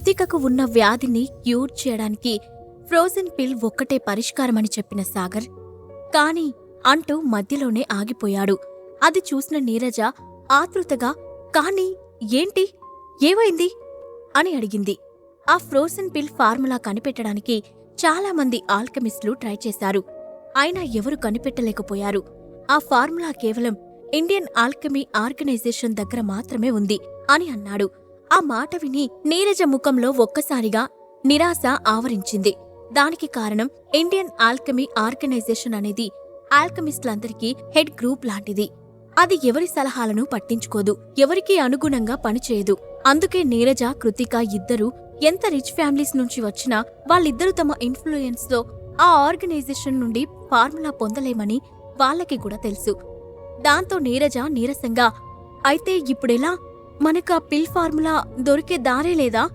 కృతికకు ఉన్న వ్యాధిని క్యూర్ చేయడానికి ఫ్రోజన్ పిల్ ఒక్కటే పరిష్కారమని చెప్పిన సాగర్ కాని అంటూ మధ్యలోనే ఆగిపోయాడు. అది చూసిన నీరజ ఆతృతగా కాని ఏంటి? ఏమైంది? అని అడిగింది. ఆ ఫ్రోజన్ పిల్ ఫార్ములా కనిపెట్టడానికి చాలామంది ఆల్కెమిస్టులు ట్రై చేశారు. అయినా ఎవరు కనిపెట్టలేకపోయారు. ఆ ఫార్ములా కేవలం ఇండియన్ ఆల్కెమీ ఆర్గనైజేషన్ దగ్గర మాత్రమే ఉంది అని అన్నాడు. ఆ మాట విని నీరజ ముఖంలో ఒక్కసారిగా నిరాశ ఆవరించింది. దానికి కారణం ఇండియన్ ఆల్కెమీ ఆర్గనైజేషన్ అనేది ఆల్కమిస్టులందరికీ హెడ్ గ్రూప్ లాంటిది. అది ఎవరి సలహాలను పట్టించుకోదు ఎవరికీ అనుగుణంగా పనిచేయదు. అందుకే నీరజ కృతిక ఇద్దరూ ఎంత రిచ్ ఫ్యామిలీస్ నుంచి వచ్చినా వాళ్ళిద్దరూ తమ ఇన్ఫ్లుయెన్స్తో ఆ ఆర్గనైజేషన్ నుండి ఫార్ములా పొందలేమని వాళ్ళకి కూడా తెలుసు. దాంతో నీరజ నీరసంగా అయితే ఇప్పుడెలా? మనకు ఆ పిల్ ఫార్ములా దొరికే దారే లేదా?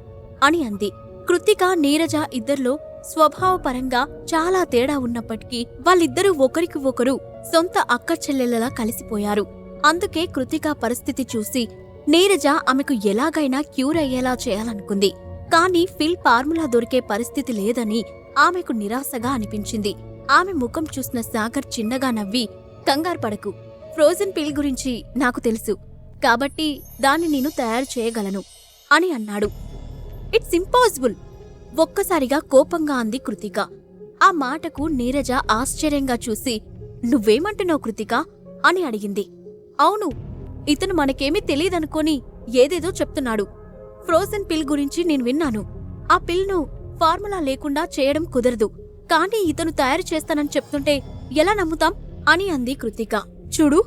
అని అంది. కృతిక నీరజ ఇద్దర్లో స్వభావపరంగా చాలా తేడా ఉన్నప్పటికీ వాళ్ళిద్దరూ ఒకరికి ఒకరు సొంత అక్క చెల్లెలలా కలిసిపోయారు. అందుకే కృతిక పరిస్థితి చూసి నీరజ ఆమెకు ఎలాగైనా క్యూర్ అయ్యేలా చేయాలనుకుంది. కానీ ఫిల్ ఫార్ములా దొరికే పరిస్థితి లేదని ఆమెకు నిరాశగా అనిపించింది. ఆమె ముఖం చూసిన సాగర్ చిన్నగా నవ్వి కంగారు పడకు. ఫ్రోజన్ పిల్ గురించి నాకు తెలుసు. కాబట్టి దాన్ని నేను తయారు చేయగలను అని అన్నాడు. ఇట్స్ ఇంపాసిబుల్ ఒక్కసారిగా కోపంగా అంది కృతిక. ఆ మాటకు నీరజ ఆశ్చర్యంగా చూసి నువ్వేమంటున్నావు కృతిక? అని అడిగింది. అవును ఇతను మనకేమీ తెలియదనుకోని ఏదేదో చెప్తున్నాడు. ఫ్రోజన్ పిల్ గురించి నేను విన్నాను. ఆ పిల్ను ఫార్ములా లేకుండా చేయడం కుదరదు. కానీ ఇతను తయారు చేస్తానని చెప్తుంటే ఎలా నమ్ముతాం? అని అంది కృతిక. చూడు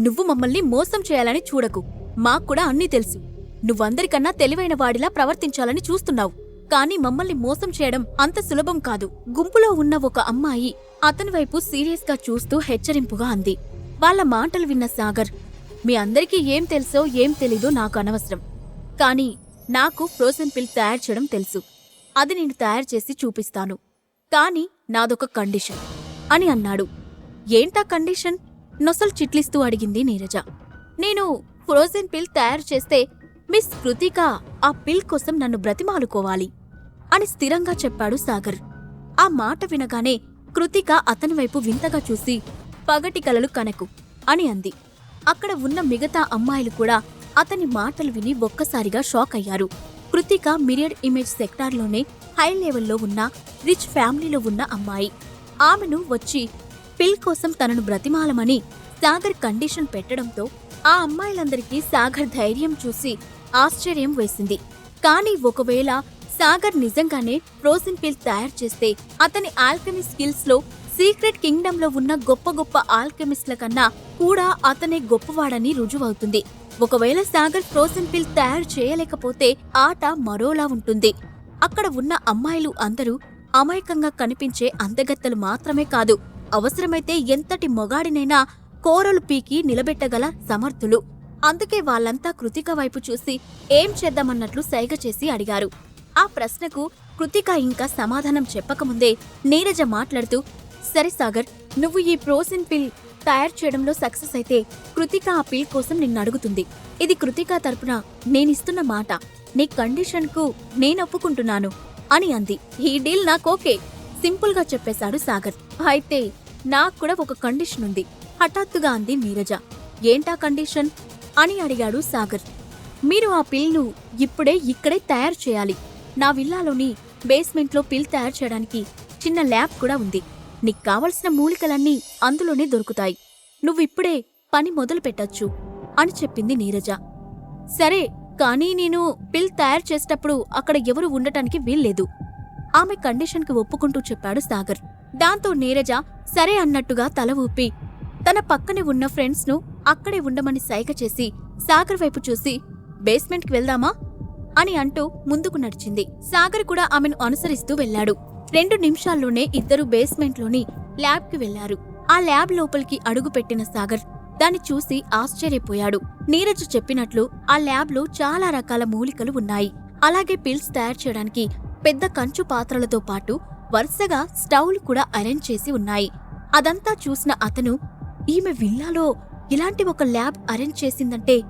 నువ్వు మమ్మల్ని మోసం చేయాలని చూడకు. మాక్కూడా అన్నీ తెలుసు. నువ్వందరికన్నా తెలివైన వాడిలా ప్రవర్తించాలని చూస్తున్నావు. కానీ మమ్మల్ని మోసం చేయడం అంత సులభం కాదు. గుంపులో ఉన్న ఒక అమ్మాయి అతని వైపు సీరియస్గా చూస్తూ హెచ్చరింపుగా అంది. వాళ్ళ మాటలు విన్న సాగర్ మీ అందరికీ ఏం తెలుసో ఏం తెలీదో నాకు అనవసరం. కానీ నాకు ఫ్రోజన్ పిల్ తయారు చేయడం తెలుసు. అది నేను తయారు చేసి చూపిస్తాను. కానీ నాదొక కండిషన్ అని అన్నాడు. ఏంటా కండిషన్? నొసలు చిట్లిస్తూ అడిగింది నీరజ. నేను ఫ్రోజన్ పిల్ తయారు చేస్తే మిస్ కృతిక ఆ పిల్ కోసం నన్ను బ్రతిమాలుకోవాలి అని స్థిరంగా చెప్పాడు సాగర్. ఆ మాట వినగానే కృతిక అతని వైపు వింతగా చూసి పగటి కలలు కనకు అని అంది. అక్కడ ఉన్న మిగతా అమ్మాయిలు కూడా అతని మాటలు విని ఒక్కసారిగా షాక్ అయ్యారు. కృతిక మిరియడ్ ఇమేజ్ సెక్టార్లోనే హై లెవెల్లో ఉన్న రిచ్ ఫ్యామిలీలో ఉన్న అమ్మాయి. ఆమెను వచ్చి పిల్ కోసం తనను బ్రతిమాలమని సాగర్ కండిషన్ పెట్టడంతో ఆ అమ్మాయిలందరికీ సాగర్ ధైర్యం చూసి ఆశ్చర్యం వేసింది. కానీ ఒకవేళ సాగర్ నిజంగానే ఫ్రోజన్ పిల్ తయారు చేస్తే అతని ఆల్కెమీ స్కిల్స్లో సీక్రెట్ కింగ్డమ్లో ఉన్న గొప్ప గొప్ప ఆల్కెమిస్ట్ల కన్నా కూడా అతనే గొప్పవాడని రుజువవుతుంది. ఒకవేళ సాగర్ ఫ్రోజన్ పిల్ తయారు చేయలేకపోతే ఆట మరోలా ఉంటుంది. అక్కడ ఉన్న అమ్మాయిలు అందరూ అమాయకంగా కనిపించే అందగత్తలు మాత్రమే కాదు అవసరమైతే ఎంతటి మొగాడినైనా కోరలు పీకి నిలబెట్టగల సమర్థులు. అందుకే వాళ్ళంతా కృతిక వైపు చూసి ఏం చేద్దామన్నట్లు సైగ చేసి అడిగారు. ఆ ప్రశ్నకు కృతిక ఇంకా సమాధానం చెప్పకముందే నీరజ మాట్లాడుతూ సరే సాగర్ నువ్వు ఈ ప్రోసిన్ పిల్ తయారు చేయడంలో సక్సెస్ అయితే కృతిక ఆ పిల్ కోసం నిన్ను అడుగుతుంది. ఇది కృతిక తరపున నేనిస్తున్న మాట. నీ కండిషన్కు నేను ఒప్పుకుంటున్నాను అని అంది. ఈ డీల్ నాకోకే సింపుల్గా చెప్పేశాడు సాగర్. అయితే నాకు కూడా ఒక కండిషన్ ఉంది. హఠాత్తుగా అంది నీరజ. ఏంటా కండిషన్? అని అడిగాడు సాగర్. మీరు ఆ పిల్ను ఇప్పుడే ఇక్కడే తయారు చేయాలి. నా విల్లాలోని బేస్మెంట్లో పిల్ తయారు చేయడానికి చిన్న ల్యాబ్ కూడా ఉంది. నీకు కావలసిన మూలికలన్నీ అందులోనే దొరుకుతాయి. నువ్విప్పుడే పని మొదలు పెట్టొచ్చు అని చెప్పింది నీరజ. సరే కానీ నేను పిల్ తయారు చేసేటప్పుడు అక్కడ ఎవరు ఉండటానికి వీల్లేదు. ఆమె కండిషన్కి ఒప్పుకుంటూ చెప్పాడు సాగర్. దాంతో నీరజ సరే అన్నట్టుగా తల ఊపి తన పక్కనే ఉన్న ఫ్రెండ్స్ను అక్కడే ఉండమని సైగ చేసి సాగర్ వైపు చూసి బేస్మెంట్కి వెళ్దామా? అని అంటూ ముందుకు నడిచింది. సాగర్ కూడా ఆమెను అనుసరిస్తూ వెళ్ళాడు. రెండు నిమిషాల్లోనే ఇద్దరు బేస్మెంట్లోని ల్యాబ్కి వెళ్ళారు ఆ ల్యాబ్ లోపలికి అడుగుపెట్టిన సాగర్ దాన్ని చూసి ఆశ్చర్యపోయాడు. నీరజ్ చెప్పినట్లు ఆ ల్యాబ్లో చాలా రకాల మూలికలు ఉన్నాయి. అలాగే పిల్స్ తయారు చేయడానికి పెద్ద కంచు పాత్రలతో పాటు వరుసగా స్టవ్లు కూడా అరేంజ్ చేసి ఉన్నాయి. అదంతా చూసిన అతను ఈమె విల్లాలో ఇలాంటి ఒక ల్యాబ్ అరేంజ్ చేసిందంటే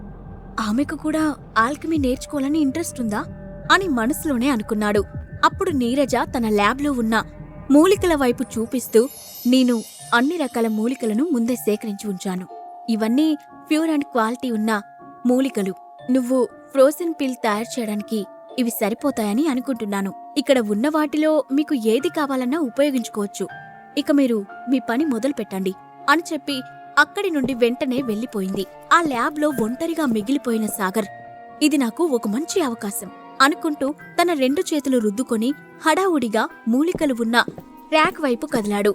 ఆమెకు కూడా ఆల్కమీ నేర్చుకోవాలని ఇంట్రెస్ట్ ఉందా? అని మనసులోనే అనుకున్నాడు. అప్పుడు నీరజ తన ల్యాబ్లో ఉన్న మూలికల వైపు చూపిస్తూ నేను అన్ని రకాల మూలికలను ముందే సేకరించి ఉంచాను. ఇవన్నీ ప్యూర్ అండ్ క్వాలిటీ ఉన్న మూలికలు. నువ్వు ఫ్రోజన్ పిల్ తయారు చేయడానికి ఇవి సరిపోతాయని అనుకుంటున్నాను. ఇక్కడ ఉన్న వాటిలో మీకు ఏది కావాలన్నా ఉపయోగించుకోవచ్చు. ఇక మీరు మీ పని మొదలు పెట్టండి అని చెప్పి అక్కడి నుండి వెంటనే వెళ్ళిపోయింది ఆ ల్యాబ్లో ఒంటరిగా మిగిలిపోయిన సాగర్ ఇది నాకు ఒక మంచి అవకాశం అనుకుంటూ తన రెండు చేతులు రుద్దుకొని హడావుడిగా మూలికలు ఉన్న ర్యాక్ వైపు కదిలాడు.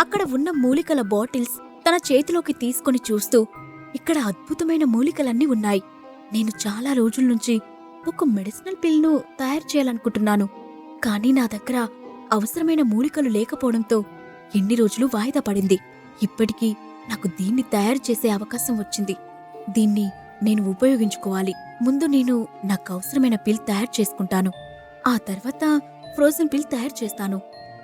అక్కడ ఉన్న మూలికల బాటిల్స్ తన చేతిలోకి తీసుకుని చూస్తూ ఇక్కడ అద్భుతమైన మూలికలన్నీ ఉన్నాయి. నేను చాలా రోజుల నుంచి ఒక మెడిసినల్ పిల్ను తయారు చేయాలనుకుంటున్నాను. కానీ నా దగ్గర అవసరమైన మూలికలు లేకపోవడంతో ఎన్ని రోజులు వాయిదా పడింది. ఇప్పటికీ నాకు దీన్ని తయారు చేసే అవకాశం వచ్చింది. దీన్ని నేను ఉపయోగించుకోవాలి. ముందు నేను నాకు అవసరమైన పిల్ తయారు చేసుకుంటాను. ఆ తర్వాత ఫ్రోజన్ పిల్ తయారు చేస్తాను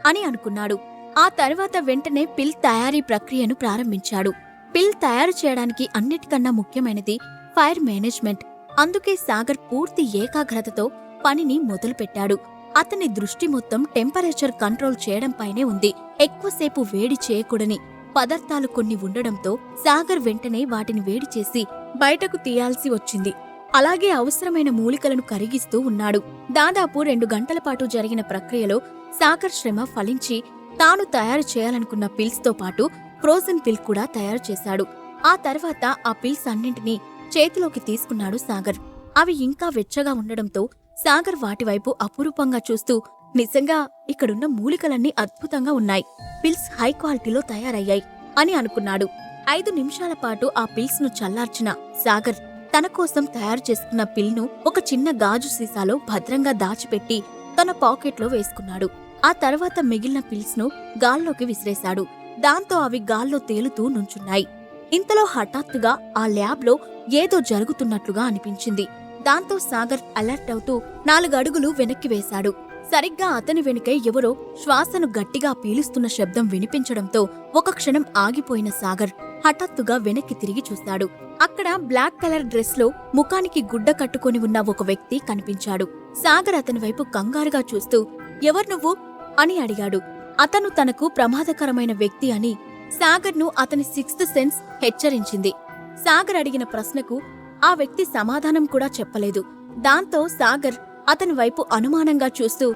అని అనుకున్నాడు. ఆ తర్వాత వెంటనే పిల్ తయారీ ప్రక్రియను ప్రారంభించాడు. పిల్ తయారు చేయడానికి అన్నిటికన్నా ముఖ్యమైనది ఫైర్ మేనేజ్మెంట్. అందుకే సాగర్ పూర్తి ఏకాగ్రతతో పనిని మొదలుపెట్టాడు. అతని దృష్టి మొత్తం టెంపరేచర్ కంట్రోల్ చేయడంపైనే ఉంది. ఎక్కువసేపు వేడి చేయకూడని పదార్థాలు కొన్ని ఉండడంతో సాగర్ వెంటనే వాటిని వేడి చేసి బయటకు తీయాల్సి వచ్చింది. అలాగే అవసరమైన మూలికలను కరిగిస్తూ ఉన్నాడు. దాదాపు రెండు గంటల పాటు జరిగిన ప్రక్రియలో సాగర్ శ్రమ ఫలించి తాను తయారు చేయాలనుకున్న పిల్స్తో పాటు ఫ్రోజన్ పిల్ కూడా తయారు చేశాడు. ఆ తర్వాత ఆ పిల్స్ అన్నింటినీ చేతిలోకి తీసుకున్నాడు సాగర్. అవి ఇంకా వెచ్చగా ఉండడంతో సాగర్ వాటివైపు అపురూపంగా చూస్తూ నిజంగా ఇక్కడున్న మూలికలన్నీ అద్భుతంగా ఉన్నాయి. పిల్స్ హై క్వాలిటీలో తయారయ్యాయి అని అనుకున్నాడు. ఐదు నిమిషాల పాటు ఆ పిల్స్ను చల్లార్చిన సాగర్ తన కోసం తయారు చేసుకున్న పిల్ను ఒక చిన్న గాజు సీసాలో భద్రంగా దాచిపెట్టి తన పాకెట్లో వేసుకున్నాడు. ఆ తర్వాత మిగిలిన పిల్స్ను గాల్లోకి విసిరేశాడు. దాంతో అవి గాల్లో తేలుతూ నుంచున్నాయి. ఇంతలో హఠాత్తుగా ఆ ల్యాబ్లో ఏదో జరుగుతున్నట్లుగా అనిపించింది. దాంతో సాగర్ అలర్ట్ అవుతూ నాలుగు అడుగులు వెనక్కి వేశాడు. సరిగ్గా అతని వెనుకే ఎవరో శ్వాసను గట్టిగా పీలుస్తున్న శబ్దం వినిపించడంతో ఒక క్షణం ఆగిపోయిన సాగర్ హఠాత్తుగా వెనక్కి తిరిగి చూశాడు. అక్కడ బ్లాక్ కలర్ డ్రెస్లో ముఖానికి గుడ్డ కట్టుకొని ఉన్న ఒక వ్యక్తి కనిపించాడు. సాగర్ అతని వైపు కంగారుగా చూస్తూ ఎవరు నువ్వు? అని అడిగాడు. అతను తనకు ప్రమాదకరమైన వ్యక్తి అని. సాగర్ను అతని సిక్స్త్ సెన్స్ హెచ్చరించింది. సాగర్ అడిగిన ప్రశ్నకు ఆ వ్యక్తి సమాధానం కూడా చెప్పలేదు. దాంతో సాగర్ అతని వైపు అనుమానంగా చూస్తూ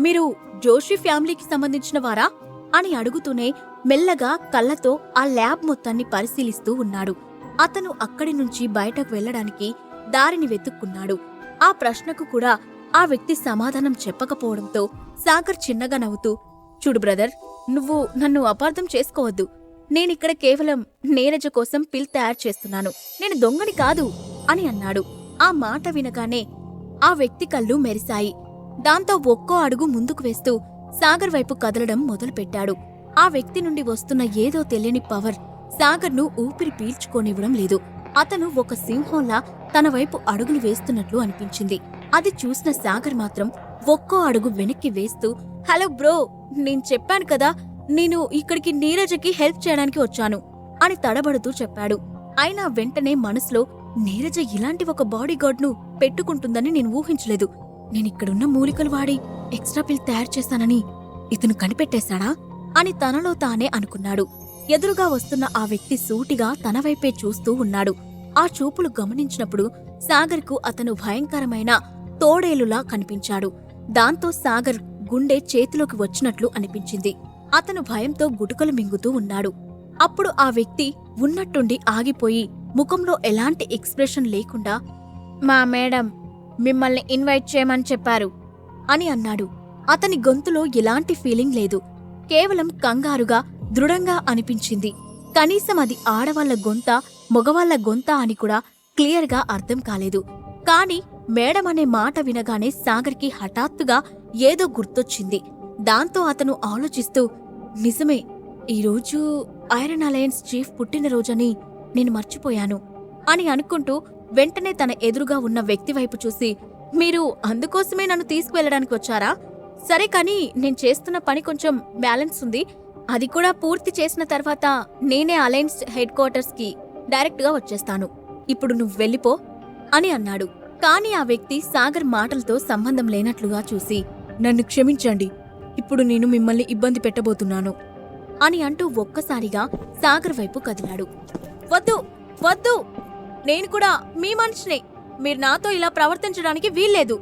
మీరు జోషి ఫ్యామిలీకి సంబంధించిన వారా? అని అడుగుతూనే మెల్లగా కళ్ళతో ఆ ల్యాబ్ మొత్తాన్ని పరిశీలిస్తూ ఉన్నాడు. అతను అక్కడి నుంచి బయటకు వెళ్ళడానికి దారిని వెతుక్కున్నాడు. ఆ ప్రశ్నకు కూడా ఆ వ్యక్తి సమాధానం చెప్పకపోవడంతో సాగర్ చిన్నగా నవ్వుతూ చూడు బ్రదర్ నువ్వు నన్ను అపార్థం చేసుకోవద్దు. నేనిక్కడ కేవలం నీరజ కోసం పిల్ తయారు చేస్తున్నాను. నేను దొంగని కాదు అని అన్నాడు. ఆ మాట వినగానే ఆ వ్యక్తి కళ్ళు మెరిశాయి. దాంతో ఒక్కో అడుగు ముందుకు వేస్తూ సాగర్ వైపు కదలడం మొదలుపెట్టాడు. ఆ వ్యక్తి నుండి వస్తున్న ఏదో తెలియని పవర్ సాగర్ను ఊపిరి పీల్చుకోనివ్వడం లేదు. అతను ఒక సింహంలా తన వైపు అడుగులు వేస్తున్నట్లు అనిపించింది. అది చూసిన సాగర్ మాత్రం ఒక్కో అడుగు వెనక్కి వేస్తూ హలో బ్రో నేను చెప్పాను కదా నేను ఇక్కడికి నీరజకి హెల్ప్ చేయడానికి వచ్చాను అని తడబడుతూ చెప్పాడు. అయినా వెంటనే మనసులో నీరజ ఇలాంటి ఒక బాడీగార్డ్ను పెట్టుకుంటుందని నేను ఊహించలేదు. నేనిక్కడున్న మూలికలు వాడి ఎక్స్ట్రా పిల్ తయారు చేస్తానని ఇతను కనిపెట్టేశాడా అని తనలో తానే అనుకున్నాడు. ఎదురుగా వస్తున్న ఆ వ్యక్తి సూటిగా తన వైపే చూస్తూ ఉన్నాడు. ఆ చూపులు గమనించినప్పుడు సాగర్కు అతను భయంకరమైన తోడేలులా కనిపించాడు. దాంతో సాగర్ గుండె చేతిలోకి వచ్చినట్లు అనిపించింది. అతను భయంతో గుటుకలు మింగుతూ ఉన్నాడు. అప్పుడు ఆ వ్యక్తి ఉన్నట్టుండి ఆగిపోయి ముఖంలో ఎలాంటి ఎక్స్ప్రెషన్ లేకుండా మా మేడం మిమ్మల్ని ఇన్వైట్ చేయమని చెప్పారు అని అన్నాడు. అతని గొంతులో ఎలాంటి ఫీలింగ్ లేదు. కేవలం కంగారుగా దృఢంగా అనిపించింది. కనీసం అది ఆడవాళ్ళ గొంత మగవాళ్ళ గొంత అని కూడా క్లియర్గా అర్థం కాలేదు. కాని మేడం అనే మాట వినగానే సాగర్కి హఠాత్తుగా ఏదో గుర్తొచ్చింది. దాంతో అతను ఆలోచిస్తూ నిజమే ఈరోజు ఐరన్ అలయన్స్ చీఫ్ పుట్టినరోజని నేను మర్చిపోయాను అని అనుకుంటూ వెంటనే తన ఎదురుగా ఉన్న వ్యక్తి వైపు చూసి మీరు అందుకోసమే నన్ను తీసుకువెళ్ళడానికి వచ్చారా? సరే కానీ నేను చేస్తున్న పని కొంచెం బ్యాలెన్స్ ఉంది. అది కూడా పూర్తి చేసిన తర్వాత నేనే అలయన్స్ హెడ్ క్వార్టర్స్కి డైరెక్ట్గా వచ్చేస్తాను. ఇప్పుడు నువ్వు వెళ్ళిపో అని అన్నాడు. కాని ఆ వ్యక్తి సాగర్ మాటలతో సంబంధం లేనట్లుగా చూసి నన్ను క్షమించండి ఇప్పుడు నేను మిమ్మల్ని ఇబ్బంది పెట్టబోతున్నాను అని అంటూ ఒక్కసారిగా సాగర్ వైపు కదిలాడు. వద్దు వద్దు! నేను కూడా మీ మనిషినే. మీరు నాతో ఇలా ప్రవర్తించడానికి వీల్లేదు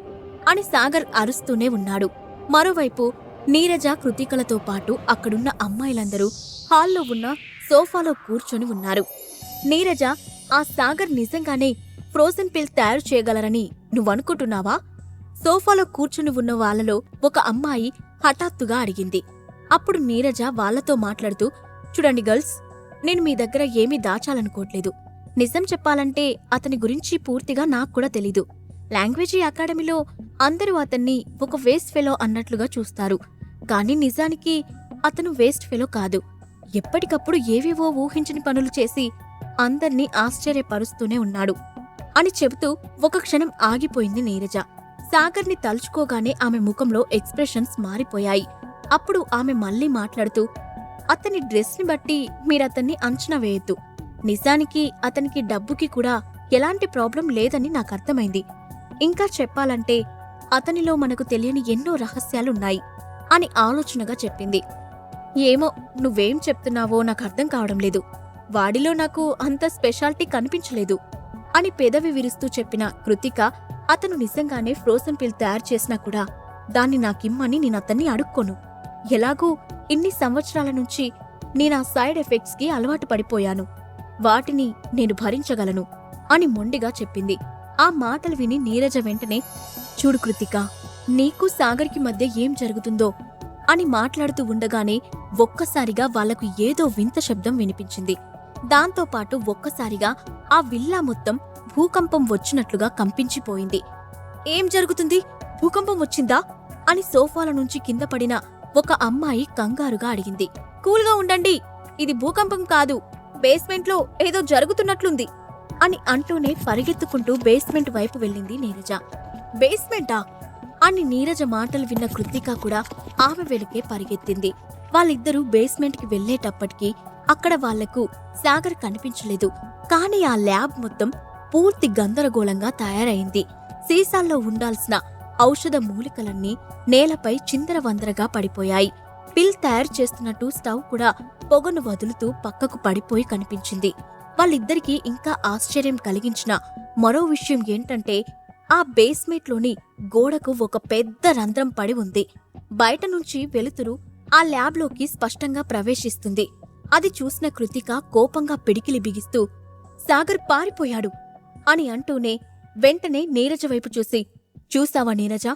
అని సాగర్ అరుస్తూనే ఉన్నాడు. మరోవైపు నీరజ కృతికలతో పాటు అక్కడున్న అమ్మాయిలందరూ హాల్లో ఉన్న సోఫాలో కూర్చొని ఉన్నారు. నీరజ ఆ సాగర్ నిజంగానే ఫ్రోజన్ పిల్ తయారు చేయగలరని నువ్వనుకుంటున్నావా? సోఫాలో కూర్చుని ఉన్న వాళ్ళలో ఒక అమ్మాయి హఠాత్తుగా అడిగింది. అప్పుడు నీరజ వాళ్ళతో మాట్లాడుతూ చూడండి గర్ల్స్ నేను మీ దగ్గర ఏమీ దాచాలనుకోవట్లేదు. నిజం చెప్పాలంటే అతని గురించి పూర్తిగా నాకు కూడా తెలీదు. లాంగ్వేజీ అకాడమీలో అందరూ అతన్ని ఒక వేస్ట్ ఫెలో అన్నట్లుగా చూస్తారు. కానీ నిజానికి అతను వేస్ట్ ఫెలో కాదు. ఎప్పటికప్పుడు ఏవేవో ఊహించని పనులు చేసి అందర్నీ ఆశ్చర్యపరుస్తూనే ఉన్నాడు అని చెబుతూ ఒక క్షణం ఆగిపోయింది నీరజ. సాగర్ని తలుచుకోగానే ఆమె ముఖంలో ఎక్స్ప్రెషన్స్ మారిపోయాయి. అప్పుడు ఆమె మళ్ళీ మాట్లాడుతూ అతని డ్రెస్ని బట్టి మీరతన్ని అంచనా వేయొద్దు. నిజానికి అతనికి డబ్బుకి కూడా ఎలాంటి ప్రాబ్లం లేదని నాకు అర్థమైంది. ఇంకా చెప్పాలంటే అతనిలో మనకు తెలియని ఎన్నో రహస్యాలున్నాయి అని ఆలోచనగా చెప్పింది. ఏమో నువ్వేం చెప్తున్నావో నాకు అర్థం కావడం లేదు. వాడిలో నాకు అంత స్పెషాలిటీ కనిపించలేదు అని పెదవి విరుస్తూ చెప్పిన కృతిక అతను నిజంగానే ఫ్రోజన్ పిల్ తయారు చేసినా కూడా దాన్ని నాకిమ్మని నేను అతన్ని అడుక్కోను. ఎలాగూ ఇన్ని సంవత్సరాల నుంచి నేనా సైడ్ ఎఫెక్ట్స్కి అలవాటు పడిపోయాను. వాటిని నేను భరించగలను అని మొండిగా చెప్పింది. ఆ మాటలు విని నీరజ వెంటనే చూడు కృతిక నీకు సాగర్కి మధ్య ఏం జరుగుతుందో అని మాట్లాడుతూ ఉండగానే ఒక్కసారిగా వాళ్ళకు ఏదో వింత శబ్దం వినిపించింది. దాంతోపాటు ఒక్కసారిగా ఆ విల్లా మొత్తం భూకంపం వచ్చినట్లుగా కంపించిపోయింది. ఏం జరుగుతుంది? భూకంపం వచ్చిందా? అని సోఫాల నుంచి కింద పడిన ఒక అమ్మాయి కంగారుగా అడిగింది. కూల్గా ఉండండి. ఇది భూకంపం కాదు. బేస్మెంట్లో ఏదో జరుగుతున్నట్లుంది. అని అంటూనే పరిగెత్తుకుంటూ బేస్మెంట్ వైపు వెళ్ళింది నీరజ. బేస్మెంటా? అని నీరజ మాటలు విన్న కృతిక కూడా ఆమె వెనుకే పరిగెత్తింది. వాళ్ళిద్దరూ బేస్మెంట్కి వెళ్ళేటప్పటికీ అక్కడ వాళ్ళకు సాగర్ కనిపించలేదు. కానీ ఆ ల్యాబ్ మొత్తం పూర్తి గందరగోళంగా తయారైంది. సీసాల్లో ఉండాల్సిన ఔషధ మూలికలన్నీ నేలపై చిందరవందరగా పడిపోయాయి. పిల్ తయారు చేస్తున్నట్టు స్టవ్ కూడా పొగను వదులుతూ పక్కకు పడిపోయి కనిపించింది. వాళ్ళిద్దరికీ ఇంకా ఆశ్చర్యం కలిగించిన మరో విషయం ఏంటంటే ఆ బేస్మెంట్లోని గోడకు ఒక పెద్ద రంధ్రం పడి ఉంది. బయట నుంచి వెలుతురు ఆ ల్యాబ్లోకి స్పష్టంగా ప్రవేశిస్తుంది. అది చూసిన కృతిక కోపంగా పిడికిలి బిగిస్తూ సాగర్ పారిపోయాడు. అని అంటూనే వెంటనే నీరజ వైపు చూసి చూసావా నీరజ?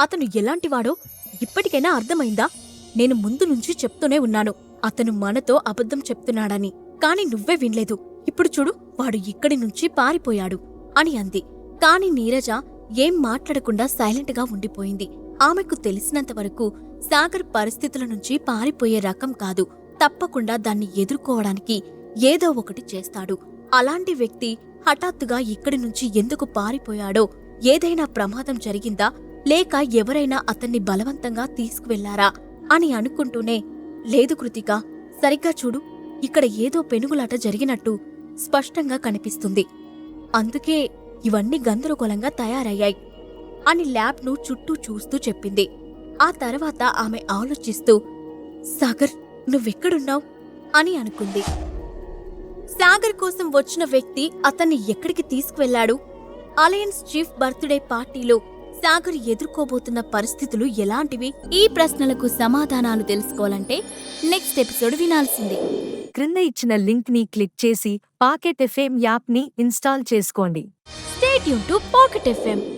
అతను ఎలాంటివాడో ఇప్పటికైనా అర్థమైందా? నేను ముందు నుంచి చెప్తూనే ఉన్నాను. అతను మనతో అబద్ధం చెప్తున్నాడని. కాని నువ్వే వినలేదు. ఇప్పుడు చూడు వాడు ఇక్కడి నుంచి పారిపోయాడు అని అంది. కాని నీరజ ఏం మాట్లాడకుండా సైలెంట్గా ఉండిపోయింది. ఆమెకు తెలిసినంతవరకు సాగర్ పరిస్థితుల నుంచి పారిపోయే రకం కాదు. తప్పకుండా దాన్ని ఎదుర్కోవడానికి ఏదో ఒకటి చేస్తాడు. అలాంటి వ్యక్తి హఠాత్తుగా ఇక్కడి నుంచి ఎందుకు పారిపోయాడో? ఏదైనా ప్రమాదం జరిగిందా? లేక ఎవరైనా అతన్ని బలవంతంగా తీసుకువెళ్ళారా? అని అనుకుంటూనే లేదు కృతిక సరిగ్గా చూడు ఇక్కడ ఏదో పెనుగులాట జరిగినట్టు స్పష్టంగా కనిపిస్తుంది. అందుకే ఇవన్నీ గందరగోళంగా తయారయ్యాయి అని ల్యాబ్ను చుట్టూ చూస్తూ చెప్పింది. ఆ తర్వాత ఆమె ఆలోచిస్తూ సాగర్ నువ్వెక్కడున్నావు? అని అనుకుంది. సాగర్ కోసం వచ్చిన వ్యక్తి అతన్ని ఎక్కడికి తీసుకువెళ్ళాడు అలయన్స్ చీఫ్ బర్త్డే పార్టీలో సాగర్ ఎదుర్కోబోతున్న పరిస్థితులు ఎలాంటివి? ఈ ప్రశ్నలకు సమాధానాలు తెలుసుకోవాలంటే నెక్స్ట్ ఎపిసోడ్ వినాల్సిందే. క్రింద ఇచ్చిన లింక్ని క్లిక్ చేసి పాకెట్ ఎఫ్ఎం యాప్ని ఇన్స్టాల్ చేసుకోండి. State to pocket FM